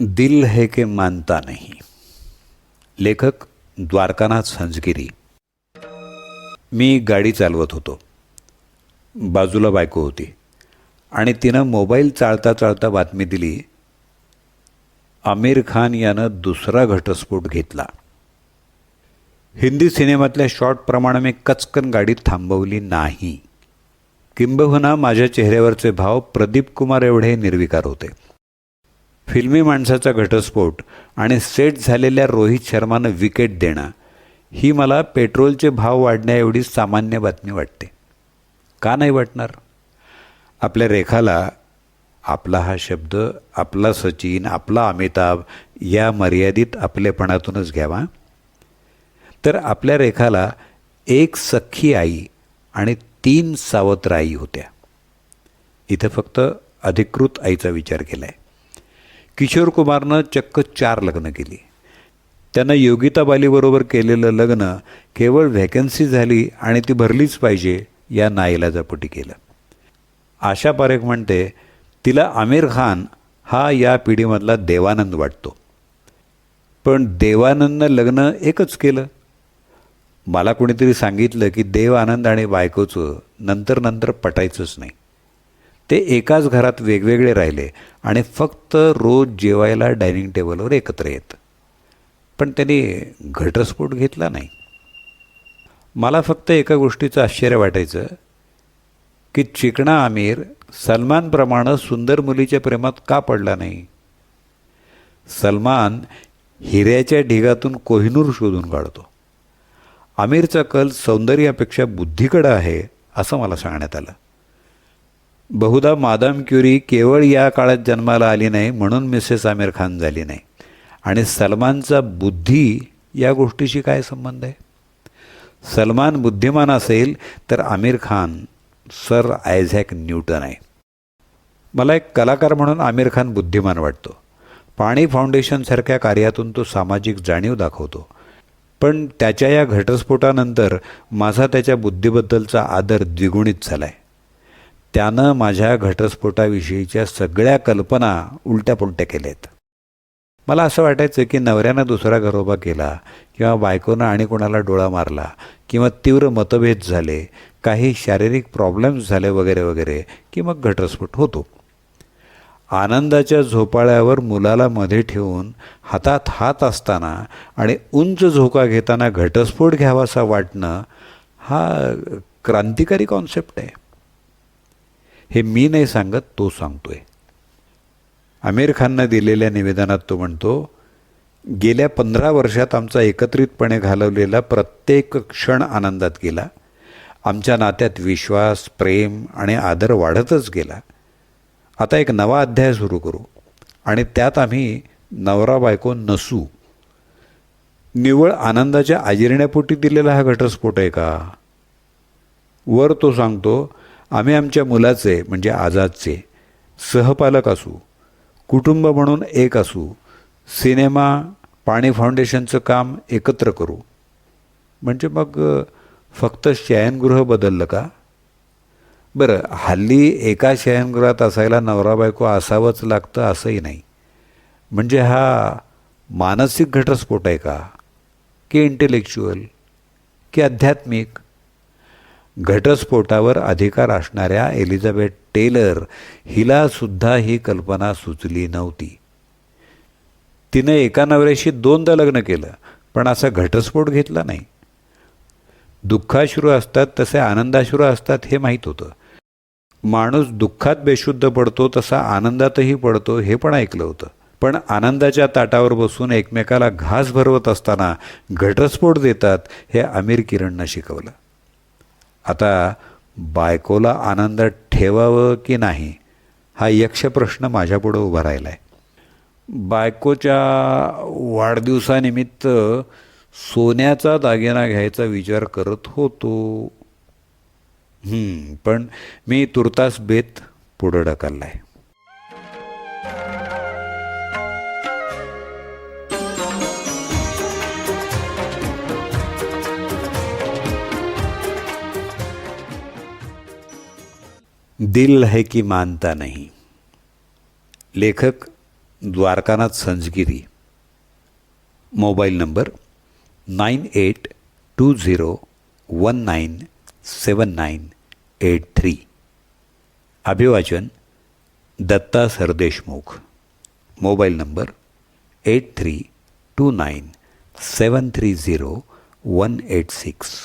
दिल है के मानता नहीं। लेखक द्वारकानाथ संजगिरी। मी गाडी चालवत होतो. बाजूला बायको होती. आणि तिनं मोबाईल चाळता चाळता बातमी दिली आमिर खान यानं दुसरा घटस्फोट घेतला. हिंदी सिनेमातल्या शॉटप्रमाणे मी कचकन गाडी थांबवली नाही. किंबहुना माझ्या चेहऱ्यावरचे भाव प्रदीप कुमार एवढे निर्विकार होते. फिल्मी माणसाचा घटस्फोट आणि सेट झालेल्या रोहित शर्मानं विकेट देणं ही मला पेट्रोलचे भाव वाढण्याएवढी सामान्य बातमी वाटते. का नाही वाटणार? आपल्या रेखाला आपला हा शब्द आपला सचिन आपला अमिताभ या मर्यादित आपलेपणातूनच घ्यावा. तर आपल्या रेखाला एक सख्खी आई आणि तीन सावत्र आई होत्या. इथं फक्त अधिकृत आईचा विचार केला आहे किशोर कुमारनं चक्क चार लग्न केली. त्यानं योगिता बालीबरोबर केलेलं लग्न केवळ व्हॅकन्सी झाली आणि ती भरलीच पाहिजे या नाईलाजापोटी केलं. आशा पारेख म्हणते तिला आमिर खान हा या पिढीमधला देवानंद वाटतो. पण देवानंदनं लग्न एकच केलं. मला कोणीतरी सांगितलं की देव आनंद आणि बायकोचं नंतर नंतर पटायचंच नाही. ते एकाच घरात वेगवेगळे राहिले आणि फक्त रोज जेवायला डायनिंग टेबलवर एकत्र येत. पण त्यांनी घटस्फोट घेतला नाही. मला फक्त एका गोष्टीचं आश्चर्य वाटायचं की चिकणा आमिर सलमानप्रमाणे सुंदर मुलीच्या प्रेमात का पडला नाही? सलमान हिऱ्याच्या ढिगातून कोहिनूर शोधून काढतो. आमिरचा कल सौंदर्यापेक्षा बुद्धीकडं आहे असं मला सांगण्यात आलं. बहुधा मादाम क्युरी केवळ या काळात जन्माला आली नाही म्हणून मिसेस आमिर खान झाली नाही. आणि सलमानचा बुद्धी या गोष्टीशी काय संबंध आहे? सलमान बुद्धिमान असेल तर Aamir Khan sir Isaac Newton आहे. मला एक कलाकार म्हणून आमिर खान बुद्धिमान वाटतो. पाणी फाउंडेशनसारख्या कार्यातून तो सामाजिक जाणीव दाखवतो. पण त्याच्या या घटस्फोटानंतर माझा त्याच्या बुद्धीबद्दलचा आदर द्विगुणित झाला आहे त्यानं माझ्या घटस्फोटाविषयीच्या सगळ्या कल्पना उलट्यापुलट्या केल्या आहेत मला असं वाटायचं की नवऱ्यानं दुसरा घरोबा केला किंवा बायकोनं आणि कोणाला डोळा मारला किंवा तीव्र मतभेद झाले काही शारीरिक प्रॉब्लेम्स झाले वगैरे वगैरे की मग घटस्फोट होतो. आनंदाच्या झोपाळ्यावर मुलाला मध्ये ठेवून हातात हात असताना आणि उंच झोका घेताना घटस्फोट घ्यावासा वाटणं हा क्रांतिकारी कॉन्सेप्ट आहे. हे मी नाही सांगत तो सांगतोय. आमिर खाननं दिलेल्या निवेदनात तो म्हणतो गेल्या पंधरा वर्षात आमचा एकत्रितपणे घालवलेला प्रत्येक क्षण आनंदात गेला. आमच्या नात्यात विश्वास प्रेम आणि आदर वाढतच गेला. आता एक नवा अध्याय सुरू करू. आणि त्यात आम्ही नवरा बायको नसू. निव्वळ आनंदाच्या आजिरण्यापोटी दिलेला हा घटस्फोट आहे का? वर तो सांगतो आम्ही आमच्या मुलाचे म्हणजे आझादचे सहपालक असू कुटुंब म्हणून एक असू सिनेमा पाणी फाउंडेशनचं काम एकत्र करू. म्हणजे मग फक्त शयनगृह बदललं का? बरं हल्ली एका शयनगृहात असायला नवरा बायको असावंच लागतं असंही नाही. म्हणजे हा मानसिक घटस्फोट आहे का? की इंटेलेक्च्युअल की आध्यात्मिक? घटस्फोटावर अधिकार असणाऱ्या एलिझाबेथ टेलर हिला सुद्धा ही कल्पना सुचली नव्हती. तिनं एका नवऱ्याशी दोनदा लग्न केलं पण असा घटस्फोट घेतला नाही. दुःखाश्रू असतात तसे आनंदाश्रू असतात हे माहीत होतं. माणूस दुःखात बेशुद्ध पडतो तसा आनंदातही पडतो हे पण ऐकलं होतं. पण आनंदाच्या ताटावर बसून एकमेकाला घास भरवत असताना घटस्फोट देतात हे आमिर किरणनं शिकवलं. आता बायकोला आनंदात ठेवावं की नाही हा यक्ष प्रश्न माझ्यापुढं उभा राहिला आहे बायकोच्या वाढदिवसानिमित्त सोन्याचा दागिना घ्यायचा विचार करत होतो. पण मी तुर्तास बेत पुढं ढकलला आहे दिल है कि मानता नहीं। लेखक Dwarkanath Sanzgiri. Mobile number nine eight two zero one nine seven nine eight three. अभिवाचन Datta Sardeshmukh. Mobile number eight three two nine seven three zero one eight six.